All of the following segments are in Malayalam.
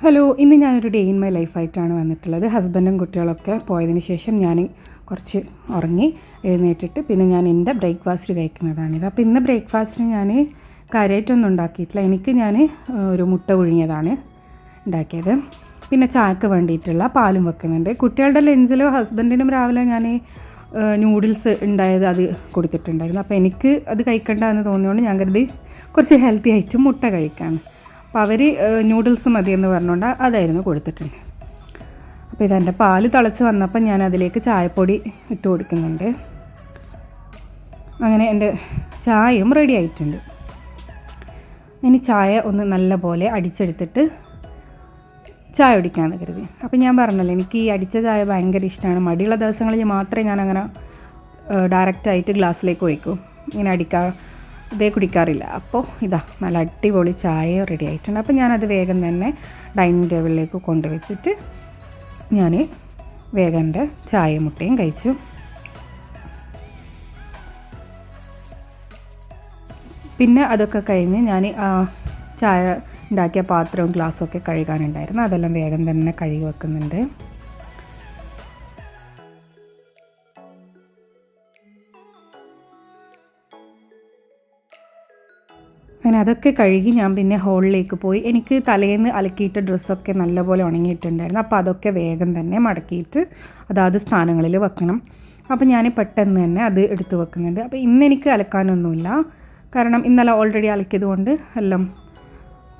ഹലോ ഇന്ന് ഞാനൊരു ഡേ ഇൻ മൈ ലൈഫായിട്ടാണ് വന്നിട്ടുള്ളത്. ഹസ്ബൻഡും കുട്ടികളൊക്കെ പോയതിന് ശേഷം ഞാൻ കുറച്ച് ഉറങ്ങി എഴുന്നേറ്റിട്ട് പിന്നെ ഞാൻ എന്റെ ബ്രേക്ക്ഫാസ്റ്റ് കഴിക്കുന്നതാണിത്. അപ്പോൾ ഇന്ന് ബ്രേക്ക്ഫാസ്റ്റിന് ഞാൻ കാര്യമായിട്ടൊന്നും ഉണ്ടാക്കിയിട്ടില്ല. എനിക്ക് ഞാൻ ഒരു മുട്ട പുഴുങ്ങിയതാണ് ഉണ്ടാക്കിയത്. പിന്നെ ചായക്ക് വേണ്ടിയിട്ടുള്ള പാലും വെക്കുന്നുണ്ട്. കുട്ടികളുടെ ലഞ്ചിലോ ഹസ്ബൻഡിനും രാവിലെ ഞാൻ നൂഡിൽസ് ഉണ്ടായത് അത് കൊടുത്തിട്ടുണ്ടായിരുന്നു. അപ്പോൾ എനിക്ക് അത് കഴിക്കണ്ട എന്ന് തോന്നിയതുകൊണ്ട് ഞാൻ കരുതി കുറച്ച് ഹെൽത്തി ആയിട്ട് മുട്ട കഴിക്കാമെന്ന് അപ്പോൾ അവർ നൂഡിൽസ് മതി എന്ന് പറഞ്ഞുകൊണ്ട് അതായിരുന്നു കൊടുത്തിട്ടുണ്ട് അപ്പോൾ ഇതെന്റെ പാൽ തിളച്ച് വന്നപ്പോൾ ഞാൻ അതിലേക്ക് ചായപ്പൊടി ഇട്ട് കൊടുക്കുന്നുണ്ട്. അങ്ങനെ എന്റെ ചായയും റെഡി ആയിട്ടുണ്ട്. ഇനി ചായ ഒന്ന് നല്ല പോലെ അടിച്ചെടുത്തിട്ട് ചായ കുടിക്കാമെന്ന് കരുതി. അപ്പോൾ ഞാൻ പറഞ്ഞല്ലോ എനിക്ക് ഈ അടിച്ച ചായ ഭയങ്കര ഇഷ്ടമാണ് മടിയുള്ള ദിവസങ്ങളിൽ മാത്രമേ ഞാൻ അങ്ങനെ ഡയറക്റ്റായിട്ട് ഗ്ലാസ്സിലേക്ക് ഒഴിക്കൂ. ഇങ്ങനെ അടിക്കാ ഇതേ കുടിക്കാറില്ല. അപ്പോൾ ഇതാ നല്ല അടിപൊളി ചായ റെഡി ആയിട്ടുണ്ട്. അപ്പോൾ ഞാനത് വേഗം തന്നെ ഡൈനിങ് ടേബിളിലേക്ക് കൊണ്ടുവച്ചിട്ട് ഞാൻ വേഗം എന്റെ ചായ മുട്ടയും കഴിച്ചു. പിന്നെ അതൊക്കെ കഴിഞ്ഞ് ഞാൻ ചായ ഉണ്ടാക്കിയ പാത്രവും ഗ്ലാസ്സും ഒക്കെ കഴുകാനുണ്ടായിരുന്നു. അതെല്ലാം വേഗം തന്നെ കഴുകി വെക്കുന്നുണ്ട്. അങ്ങനെ അതൊക്കെ കഴുകി ഞാൻ പിന്നെ ഹോളിലേക്ക് പോയി. എനിക്ക് തലേന്ന് അലക്കിയിട്ട ഡ്രസ്സൊക്കെ നല്ലപോലെ ഉണങ്ങിയിട്ടുണ്ടായിരുന്നു. അപ്പോൾ അതൊക്കെ വേഗം തന്നെ മടക്കിയിട്ട് അതാത് സ്ഥാനങ്ങളിൽ വെക്കണം. അപ്പോൾ ഞാൻ പെട്ടെന്ന് തന്നെ അത് എടുത്ത് വെക്കുന്നുണ്ട്. അപ്പോൾ ഇന്ന് എനിക്ക് അലക്കാനൊന്നുമില്ല. കാരണം ഇന്നലെ ഓൾറെഡി അലക്കിയത് കൊണ്ട് എല്ലാം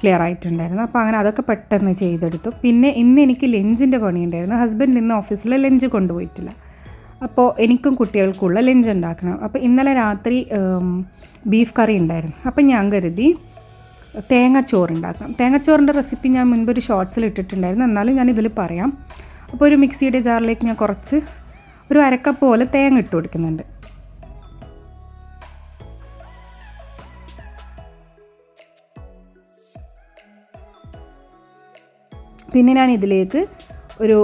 ക്ലിയർ ആയിട്ടുണ്ടായിരുന്നു. അപ്പോൾ അങ്ങനെ അതൊക്കെ പെട്ടെന്ന് ചെയ്തെടുത്തു. പിന്നെ ഇന്ന് എനിക്ക് ലഞ്ചിന്റെ പണിയുണ്ടായിരുന്നു. ഹസ്ബൻഡ് ഇന്ന് ഓഫീസിൽ ലഞ്ച് കൊണ്ടുപോയിട്ടില്ല. അപ്പോൾ എനിക്കും കുട്ടികൾക്കുള്ള ലഞ്ച് ഉണ്ടാക്കണം. അപ്പോൾ ഇന്നലെ രാത്രി ബീഫ് കറി ഉണ്ടായിരുന്നു. അപ്പം ഞാൻ കരുതി തേങ്ങാച്ചോറ് ഉണ്ടാക്കാം. തേങ്ങാച്ചോറിന്റെ റെസിപ്പി ഞാൻ മുൻപ് ഒരു ഷോർട്സിൽ ഇട്ടിട്ടുണ്ടായിരുന്നു. എന്നാലും ഞാൻ ഇതിൽ പറയാം. അപ്പോൾ ഒരു മിക്സിയുടെ ജാറിലേക്ക് ഞാൻ കുറച്ച് ഒരു അരക്കപ്പ് പോലെ തേങ്ങ ഇട്ട് കൊടുക്കുന്നുണ്ട്. പിന്നെ ഞാൻ ഇതിലേക്ക് ഒരു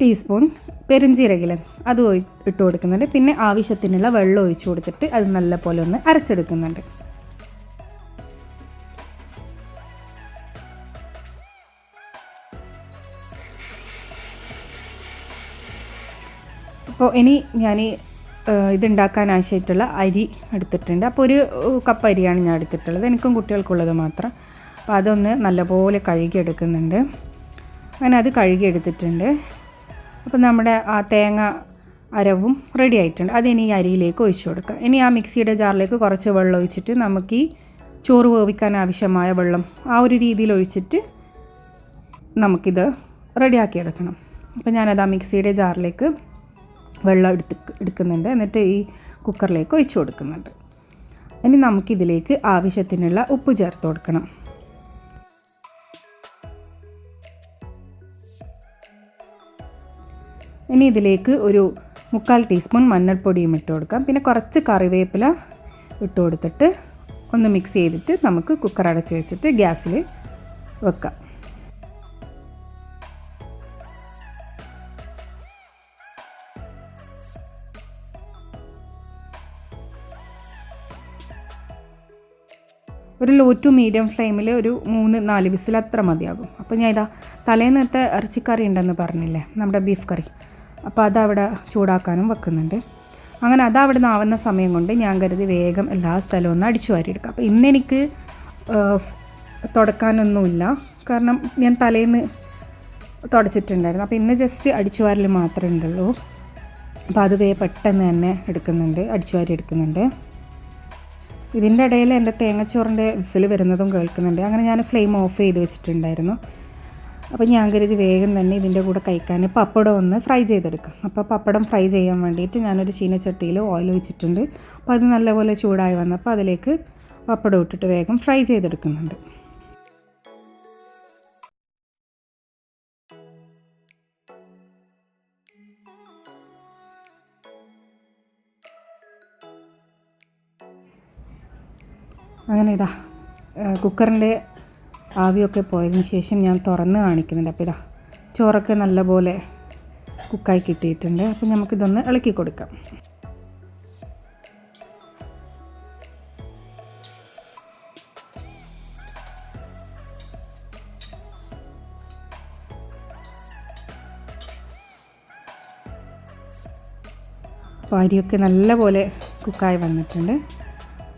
ടീസ്പൂൺ പെരുംജീരകില അത് ഇട്ട് കൊടുക്കുന്നുണ്ട്. പിന്നെ ആവശ്യത്തിനുള്ള വെള്ളം ഒഴിച്ചു കൊടുത്തിട്ട് അത് നല്ല പോലെ ഒന്ന് അരച്ചെടുക്കുന്നുണ്ട്. അപ്പോൾ ഇനി ഞാൻ ഇതുണ്ടാക്കാൻ ആവശ്യമായിട്ടുള്ള അരി എടുത്തിട്ടുണ്ട്. അപ്പോൾ ഒരു കപ്പ് അരിയാണ് ഞാൻ എടുത്തിട്ടുള്ളത്. എനിക്കും കുട്ടികൾക്കുള്ളത് മാത്രം. അപ്പോൾ അതൊന്ന് നല്ലപോലെ കഴുകിയെടുക്കുന്നുണ്ട്. അങ്ങനെ അത് കഴുകിയെടുത്തിട്ടുണ്ട്. അപ്പോൾ നമ്മുടെ ആ തേങ്ങ അരവും റെഡി ആയിട്ടുണ്ട്. അത് ഇനി ഈ അരിയിലേക്ക് ഒഴിച്ചു കൊടുക്കുക ഇനി ആ മിക്സിയുടെ ജാറിലേക്ക് കുറച്ച് വെള്ളം ഒഴിച്ചിട്ട് നമുക്ക് ഈ ചോറ് വേവിക്കാൻ ആവശ്യമായ വെള്ളം ആ ഒരു രീതിയിൽ ഒഴിച്ചിട്ട് നമുക്കിത് റെഡിയാക്കി എടുക്കണം. അപ്പോൾ ഞാനത് ആ മിക്സിയുടെ ജാറിലേക്ക് വെള്ളം എടുത്ത് എടുക്കുന്നുണ്ട്. എന്നിട്ട് ഈ കുക്കറിലേക്ക് ഒഴിച്ചു കൊടുക്കുന്നുണ്ട്. ഇനി നമുക്കിതിലേക്ക് ആവശ്യത്തിനുള്ള ഉപ്പ് ചേർത്ത് കൊടുക്കണം. ഇനി ഇതിലേക്ക് ഒരു മുക്കാൽ ടീസ്പൂൺ മഞ്ഞൾപ്പൊടിയും ഇട്ട് കൊടുക്കാം. പിന്നെ കുറച്ച് കറിവേപ്പില ഇട്ട് കൊടുത്തിട്ട് ഒന്ന് മിക്സ് ചെയ്തിട്ട് നമുക്ക് കുക്കർ അടച്ച് വെച്ചിട്ട് ഗ്യാസിൽ വെക്കാം. ഒരു ലോ ടു മീഡിയം ഫ്ലെയിമിൽ ഒരു മൂന്ന് നാല് വിസിൽ അത്ര മതിയാകും. അപ്പോൾ ഞാൻ ഇതാ തലേന്നത്തെ ഇറച്ചിക്കറി ഉണ്ടെന്ന് പറഞ്ഞില്ലേ? നമ്മുടെ ബീഫ് കറി അപ്പോൾ അതവിടെ ചൂടാക്കാനും വെക്കുന്നുണ്ട്. അങ്ങനെ അതവിടെ നിന്ന് ആവുന്ന സമയം കൊണ്ട് ഞാൻ കരുതി വേഗം എല്ലാ സ്ഥലവും ഒന്ന് അടിച്ചു വാരിയെടുക്കാം. അപ്പോൾ ഇന്നെനിക്ക് തുടക്കാനൊന്നുമില്ല. കാരണം ഞാൻ തലേന്ന് തുടച്ചിട്ടുണ്ടായിരുന്നു. അപ്പോൾ ഇന്ന് ജസ്റ്റ് അടിച്ചു വാരൽ മാത്രമേ ഉണ്ടുള്ളൂ അപ്പോൾ അത് വേ പെട്ടെന്ന് തന്നെ എടുക്കുന്നുണ്ട് അടിച്ചു വാരി എടുക്കുന്നുണ്ട്. ഇതിന്റെ ഇടയിൽ എന്റെ തേങ്ങച്ചോറിന്റെ വിസിൽ വരുന്നതും കേൾക്കുന്നുണ്ട്. അങ്ങനെ ഞാൻ ഫ്ലെയിം ഓഫ് ചെയ്ത് വെച്ചിട്ടുണ്ടായിരുന്നു. അപ്പോൾ ഞാൻ കരുതി വേഗം തന്നെ ഇതിന്റെ കൂടെ കഴിക്കാൻ പപ്പടം ഒന്ന് ഫ്രൈ ചെയ്തെടുക്കാം. അപ്പോൾ പപ്പടം ഫ്രൈ ചെയ്യാൻ വേണ്ടിയിട്ട് ഞാനൊരു ചീനച്ചട്ടിയിൽ ഓയിൽ ഒഴിച്ചിട്ടുണ്ട്. അപ്പോൾ അത് നല്ലപോലെ ചൂടായി വന്നപ്പോൾ അതിലേക്ക് പപ്പടം ഇട്ടിട്ട് വേഗം ഫ്രൈ ചെയ്തെടുക്കുന്നുണ്ട്. അങ്ങനെ ഇതാ കുക്കറിന്റെ ആവിയൊക്കെ പോയതിന് ശേഷം ഞാൻ തുറന്ന് കാണിക്കുന്നുണ്ട്. അപ്പോൾ ഇതാ ചോറൊക്കെ നല്ലപോലെ കുക്കായി കിട്ടിയിട്ടുണ്ട്. അപ്പോൾ നമുക്കിതൊന്ന് ഇളക്കി കൊടുക്കാം. അപ്പോൾ അരിയൊക്കെ നല്ലപോലെ കുക്കായി വന്നിട്ടുണ്ട്.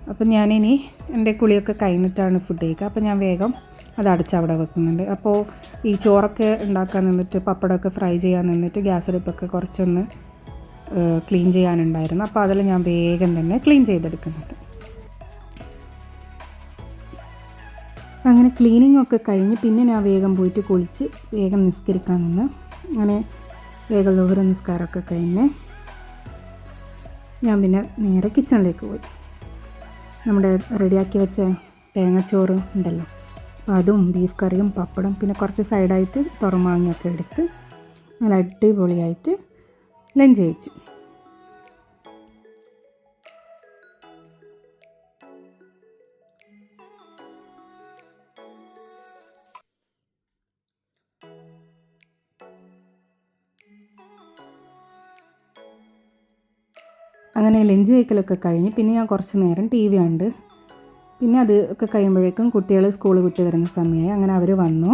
അപ്പം ഞാനിനി എന്റെ കുളിയൊക്കെ കഴിഞ്ഞിട്ടാണ് ഫുഡ് കഴിക്കുക. അപ്പം ഞാൻ വേഗം അത് അടച്ച് അവിടെ വെക്കുന്നുണ്ട്. അപ്പോൾ ഈ ചോറൊക്കെ ഉണ്ടാക്കാൻ നിന്നിട്ട് പപ്പടമൊക്കെ ഫ്രൈ ചെയ്യാൻ നിന്നിട്ട് ഗ്യാസ് അടുപ്പൊക്കെ കുറച്ചൊന്ന് ക്ലീൻ ചെയ്യാനുണ്ടായിരുന്നു. അപ്പോൾ അതിൽ ഞാൻ വേഗം തന്നെ ക്ലീൻ ചെയ്തെടുക്കുന്നുണ്ട്. അങ്ങനെ ക്ലീനിങ് ഒക്കെ കഴിഞ്ഞ് പിന്നെ ഞാൻ വേഗം പോയിട്ട് കുളിച്ച് വേഗം നിസ്കരിക്കാൻ നിന്ന്. അങ്ങനെ വേഗം ലോഹര നിസ്കാരമൊക്കെ കഴിഞ്ഞ് ഞാൻ പിന്നെ നേരെ കിച്ചണിലേക്ക് പോയി. നമ്മുടെ റെഡിയാക്കി വെച്ച തേങ്ങച്ചോറ് ഉണ്ടല്ലോ. അതും ബീഫ് കറിയും പപ്പടം പിന്നെ കുറച്ച് സൈഡായിട്ട് തുറമാങ്ങയൊക്കെ എടുത്ത് നല്ല അടിപൊളിയായിട്ട് ലഞ്ച് കഴിച്ചു. അങ്ങനെ ലഞ്ച് കഴിക്കലൊക്കെ കഴിഞ്ഞ് പിന്നെ ഞാൻ കുറച്ച് നേരം ടി വി കണ്ട് പിന്നെ അത് ഒക്കെ കഴിയുമ്പോഴേക്കും കുട്ടികൾ സ്കൂൾ വിട്ട് വരുന്ന സമയമായി. അങ്ങനെ അവർ വന്നു.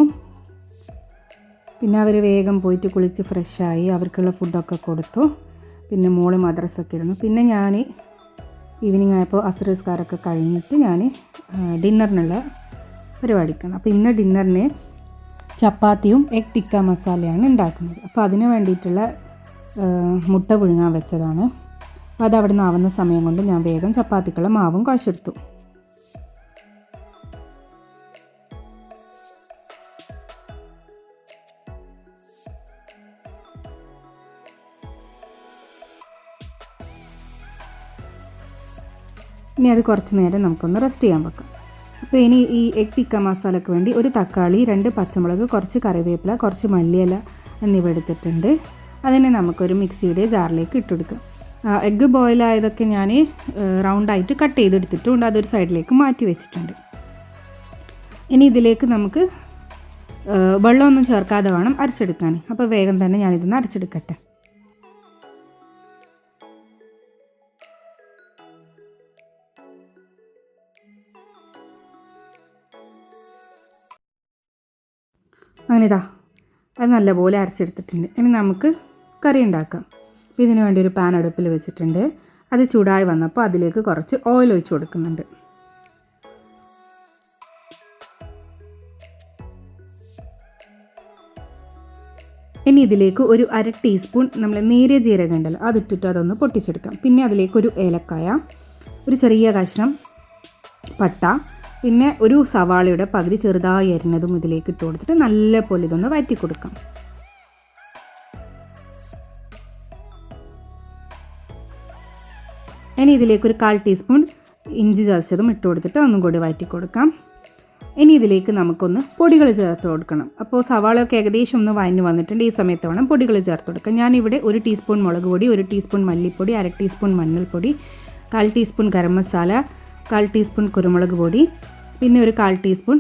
പിന്നെ അവർ വേഗം പോയിട്ട് കുളിച്ച് ഫ്രഷായി അവർക്കുള്ള ഫുഡൊക്കെ കൊടുത്തു. പിന്നെ മോൾ മദ്രസൊക്കെ ഇരുന്നു. പിന്നെ ഞാൻ ഈവനിങ് ആയപ്പോൾ അസുരസ്കാരമൊക്കെ കഴിഞ്ഞിട്ട് ഞാൻ ഡിന്നറിനുള്ള പരിപാടിക്കാണ്. അപ്പോൾ ഇന്ന് ഡിന്നറിന് ചപ്പാത്തിയും എഗ് ടിക്ക മസാലയാണ് ഉണ്ടാക്കുന്നത്. അപ്പോൾ അതിന് വേണ്ടിയിട്ടുള്ള മുട്ട പുഴുങ്ങാൻ വെച്ചതാണ്. അപ്പോൾ അത് അവിടെ നിന്ന് ആവുന്ന സമയം കൊണ്ട് ഞാൻ വേഗം ചപ്പാത്തിക്കുള്ള മാവും കുഴച്ചെടുത്തു ഇനി അത് കുറച്ച് നേരം നമുക്കൊന്ന് റെസ്റ്റ് ചെയ്യാൻ വെക്കാം. അപ്പോൾ ഇനി ഈ എഗ് ടിക്ക മസാലയ്ക്ക് വേണ്ടി ഒരു തക്കാളി രണ്ട് പച്ചമുളക് കുറച്ച് കറിവേപ്പില കുറച്ച് മല്ലിയില എന്നിവ എടുത്തിട്ടുണ്ട്. അതിനെ നമുക്കൊരു മിക്സിയുടെ ജാറിലേക്ക് ഇട്ടുകൊടുക്കാം. എഗ്ഗ് ബോയിലായതൊക്കെ ഞാൻ റൗണ്ടായിട്ട് കട്ട് ചെയ്തെടുത്തിട്ടുണ്ട്. അതൊരു സൈഡിലേക്ക് മാറ്റി വെച്ചിട്ടുണ്ട്. ഇനി ഇതിലേക്ക് നമുക്ക് വെള്ളമൊന്നും ചേർക്കാതെ വേണം അരച്ചെടുക്കാൻ. അപ്പോൾ വേഗം തന്നെ ഞാനിതൊന്ന് അരച്ചെടുക്കട്ടെ. അങ്ങനെ ഇതാ അത് നല്ലപോലെ അരച്ചെടുത്തിട്ടുണ്ട്. ഇനി നമുക്ക് കറി ഉണ്ടാക്കാം. അപ്പോൾ ഇതിന് വേണ്ടി ഒരു പാൻ അടുപ്പിൽ വെച്ചിട്ടുണ്ട്. അത് ചൂടായി വന്നപ്പോൾ അതിലേക്ക് കുറച്ച് ഓയിൽ ഒഴിച്ച് കൊടുക്കുന്നുണ്ട്. ഇനി ഇതിലേക്ക് ഒരു അര ടീസ്പൂൺ നമ്മൾ നേരിയ ജീരകം ഉണ്ടല്ലോ അതിട്ടിട്ട് അതൊന്ന് പൊട്ടിച്ചെടുക്കാം. പിന്നെ അതിലേക്ക് ഒരു ഏലക്കായ ഒരു ചെറിയ കഷ്ണം പട്ട പിന്നെ ഒരു സവാളയുടെ പകുതി ചെറുതായി അരിഞ്ഞതും ഇതിലേക്ക് ഇട്ട് കൊടുത്തിട്ട് നല്ല പോലെ ഇതൊന്ന് വഴറ്റി കൊടുക്കാം. ഇനി ഇതിലേക്ക് ഒരു കാൽ ടീസ്പൂൺ ഇഞ്ചി ചതച്ചതും ഇട്ട് കൊടുത്തിട്ട് ഒന്നും കൂടി വഴറ്റി കൊടുക്കാം. ഇനി ഇതിലേക്ക് നമുക്കൊന്ന് പൊടികൾ ചേർത്ത് കൊടുക്കണം. അപ്പോൾ സവാളയൊക്കെ ഏകദേശം ഒന്ന് വഴഞ്ഞ് വന്നിട്ടുണ്ട്. ഈ സമയത്ത് വേണം പൊടികൾ ചേർത്ത് കൊടുക്കാം ഞാനിവിടെ ഒരു ടീസ്പൂൺ മുളക് പൊടി ഒരു ടീസ്പൂൺ മല്ലിപ്പൊടി അര ടീസ്പൂൺ മഞ്ഞൾപ്പൊടി കാൽ ടീസ്പൂൺ ഗരം മസാല കാൽ ടീസ്പൂൺ കുരുമുളക് പൊടി പിന്നെ ഒരു കാൽ ടീസ്പൂൺ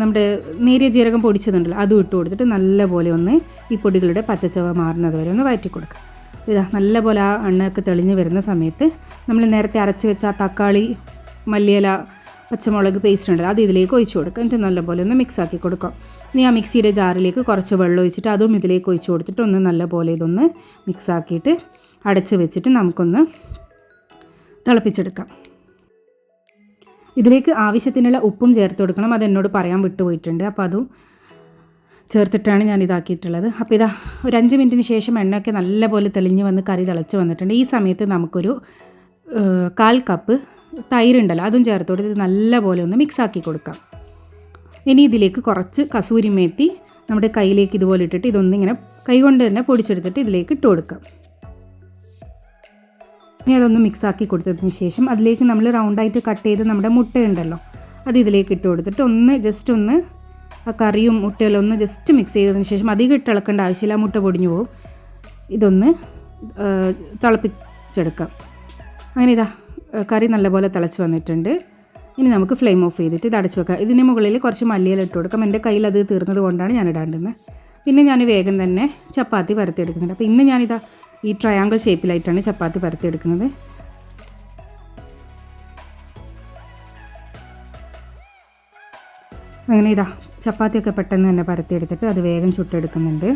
നമ്മുടെ നേരിയ ജീരകം പൊടിച്ചതുണ്ടല്ലോ അതും ഇട്ട് കൊടുത്തിട്ട് നല്ലപോലെ ഒന്ന് ഈ പൊടികളുടെ പച്ചച്ചവ മാറുന്നത് വരെ ഒന്ന് വഴറ്റി കൊടുക്കുക ഇതാ നല്ലപോലെ ആ എണ്ണയൊക്കെ തെളിഞ്ഞ് വരുന്ന സമയത്ത് നമ്മൾ നേരത്തെ അരച്ച് വെച്ച ആ തക്കാളി മല്ലിയില പച്ചമുളക് പേസ്റ്റ് ഉണ്ടല്ലോ അത് ഇതിലേക്ക് ഒഴിച്ചു കൊടുക്കുക എന്നിട്ട് നല്ലപോലെ ഒന്ന് മിക്സ് ആക്കി കൊടുക്കാം. ഇനി ആ മിക്സിയുടെ ജാറിലേക്ക് കുറച്ച് വെള്ളം ഒഴിച്ചിട്ട് അതും ഇതിലേക്ക് ഒഴിച്ചു കൊടുത്തിട്ട് ഒന്ന് നല്ലപോലെ ഇതൊന്ന് മിക്സ് ആക്കിയിട്ട് അടച്ച് വെച്ചിട്ട് നമുക്കൊന്ന് തിളപ്പിച്ചെടുക്കാം. ഇതിലേക്ക് ആവശ്യത്തിനുള്ള ഉപ്പും ചേർത്ത് കൊടുക്കണം. അത് എന്നോട് പറയാൻ വിട്ടുപോയിട്ടുണ്ട്. അപ്പോൾ അതും ചേർത്തിട്ടാണ് ഞാൻ ഇതാക്കിയിട്ടുള്ളത്. അപ്പോൾ ഇതാ ഒരു അഞ്ച് മിനിറ്റിന് ശേഷം എണ്ണയൊക്കെ നല്ലപോലെ തെളിഞ്ഞ് വന്ന് കറി തിളച്ച് വന്നിട്ടുണ്ട്. ഈ സമയത്ത് നമുക്കൊരു കാൽ കപ്പ് തൈരുണ്ടല്ലോ അതും ചേർത്ത് കൊടുത്ത് നല്ലപോലെ ഒന്ന് മിക്സ് ആക്കി കൊടുക്കാം. ഇനി ഇതിലേക്ക് കുറച്ച് കസൂരി മേത്തി നമ്മുടെ കയ്യിലേക്ക് ഇതുപോലെ ഇട്ടിട്ട് ഇതൊന്നിങ്ങനെ കൈകൊണ്ട് തന്നെ പൊടിച്ചെടുത്തിട്ട് ഇതിലേക്ക് ഇട്ട് കൊടുക്കാം. ഇനി അതൊന്ന് മിക്സ് ആക്കി കൊടുത്തതിന് ശേഷം അതിലേക്ക് നമ്മൾ റൗണ്ടായിട്ട് കട്ട് ചെയ്ത് നമ്മുടെ മുട്ട ഉണ്ടല്ലോ അത് ഇതിലേക്ക് ഇട്ട് കൊടുത്തിട്ട് ഒന്ന് ജസ്റ്റ് ഒന്ന് ആ കറിയും മുട്ടയെല്ലാം ഒന്ന് ജസ്റ്റ് മിക്സ് ചെയ്തതിന് ശേഷം അധികം ഇട്ട് ഇളക്കേണ്ട ആവശ്യമില്ല മുട്ട പൊടിഞ്ഞു പോകും. ഇതൊന്ന് തിളപ്പിച്ചെടുക്കാം അങ്ങനെ ഇതാ കറി നല്ലപോലെ തിളച്ച് വന്നിട്ടുണ്ട്. ഇനി നമുക്ക് ഫ്ലെയിം ഓഫ് ചെയ്തിട്ട് ഇത് അടച്ചു വെക്കാം. ഇതിന് മുകളിൽ കുറച്ച് മല്ലിയില ഇട്ട് കൊടുക്കാം. എന്റെ കയ്യിൽ അത് തീർന്നത് കൊണ്ടാണ് ഞാൻ ഇടാണ്ടിരുന്നത് പിന്നെ ഞാൻ വേഗം തന്നെ ചപ്പാത്തി പരത്തിയെടുക്കുന്നുണ്ട് അപ്പോൾ ഇന്ന് ഞാനിതാ ഈ ട്രയാങ്കിൾ ഷേപ്പിലായിട്ടാണ് ചപ്പാത്തി പരത്തിയെടുക്കുന്നത്. അങ്ങനെ ഇതാ ചപ്പാത്തിയൊക്കെ പെട്ടെന്ന് തന്നെ പരത്തിയെടുത്തിട്ട് അത് വേഗം ചുട്ടെടുക്കുന്നുണ്ട്.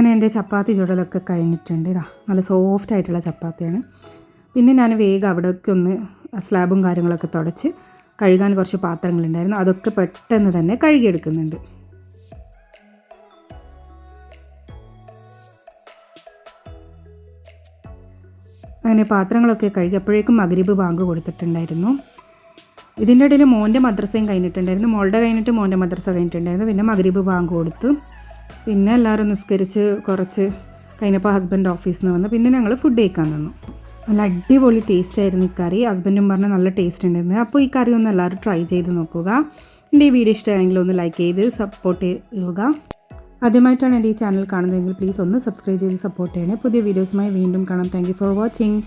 അങ്ങനെ എന്റെ ചപ്പാത്തി ചുടലൊക്കെ കഴിഞ്ഞിട്ടുണ്ട്. ഇതാ നല്ല സോഫ്റ്റ് ആയിട്ടുള്ള ചപ്പാത്തിയാണ്. പിന്നെ ഞാൻ വേഗം അവിടെയൊക്കെ ഒന്ന് സ്ലാബും കാര്യങ്ങളൊക്കെ തുടച്ച് കഴുകാൻ കുറച്ച് പാത്രങ്ങളുണ്ടായിരുന്നു. അതൊക്കെ പെട്ടെന്ന് തന്നെ കഴുകിയെടുക്കുന്നുണ്ട്. അങ്ങനെ പാത്രങ്ങളൊക്കെ കഴുകി അപ്പോഴേക്കും മകരീബ് ബാങ്ക് കൊടുത്തിട്ടുണ്ടായിരുന്നു. ഇതിന്റെ ഇടയിൽ മോന്റെ മദ്രസയും കഴിഞ്ഞിട്ടുണ്ടായിരുന്നു. മോളുടെ കഴിഞ്ഞിട്ട് മോന്റെ മദ്രസ കഴിഞ്ഞിട്ടുണ്ടായിരുന്നു. പിന്നെ മകരീബ് ബാങ്ക് കൊടുത്തു. പിന്നെ എല്ലാവരും നിസ്കരിച്ച് കുറച്ച് കഴിഞ്ഞപ്പോൾ ഹസ്ബൻഡ് ഓഫീസിൽ നിന്ന് വന്ന്. പിന്നെ ഞങ്ങൾ ഫുഡ് കഴിക്കാൻ നിന്നു. നല്ല അടിപൊളി ടേസ്റ്റ് ആയിരുന്നു ഈ കറി. ഹസ്ബൻഡും പറഞ്ഞ നല്ല ടേസ്റ്റ് ഉണ്ടായിരുന്നു. അപ്പോൾ ഈ കറി ഒന്ന് എല്ലാവരും ട്രൈ ചെയ്ത് നോക്കുക. എന്റെ ഈ വീഡിയോ ഇഷ്ടമായെങ്കിൽ ഒന്ന് ലൈക്ക് ചെയ്ത് സപ്പോർട്ട് ചെയ്യുക. ആദ്യമായിട്ടാണ് എന്റെ ഈ ചാനൽ കാണുന്നതെങ്കിൽ പ്ലീസ് ഒന്ന് സബ്സ്ക്രൈബ് ചെയ്ത് സപ്പോർട്ട് ചെയ്യണേ. പുതിയ വീഡിയോസുമായി വീണ്ടും കാണാം. Thank for watching